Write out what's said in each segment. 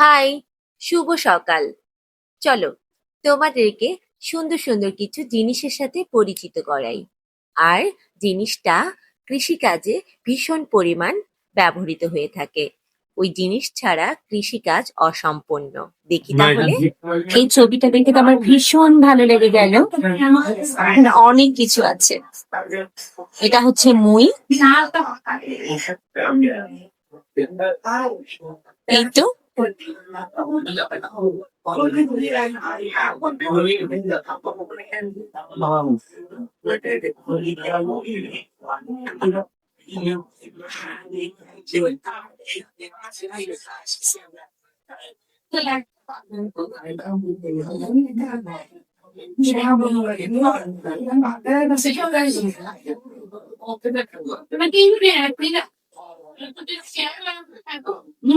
High শুভ সকাল। চলো তোমাদেরকে সুন্দর সুন্দর কিছু জিনিসের সাথে পরিচিত করাই। আর জিনিসটা কৃষিকাজে ভীষণ পরিমাণ ব্যবহৃত হয়ে থাকে। ওই জিনিস ছাড়া কৃষিকাজ অসম্পূর্ণ। দেখি তাহলে। এই ছবিটা দেখে আমার ভীষণ ভালো লেগে গেল। অনেক কিছু আছে। এটা হচ্ছে মুই। এই তো। คนมาต้องเลือกไปเขาคนที่ดูที่ไรหาหาคนที่ดูที่เป็นเดือดทำประมงในแอนที่ต่างๆแล้วได้เด็กคนนี้แล้วลูกอีกวันนี้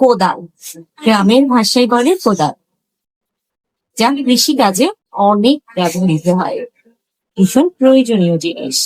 কোদাল। গ্রামের ভাষায় বলে কোদাল। যা কৃষি কাজে অনেক ব্যবহৃত হয়। ভীষণ প্রয়োজনীয় জিনিস।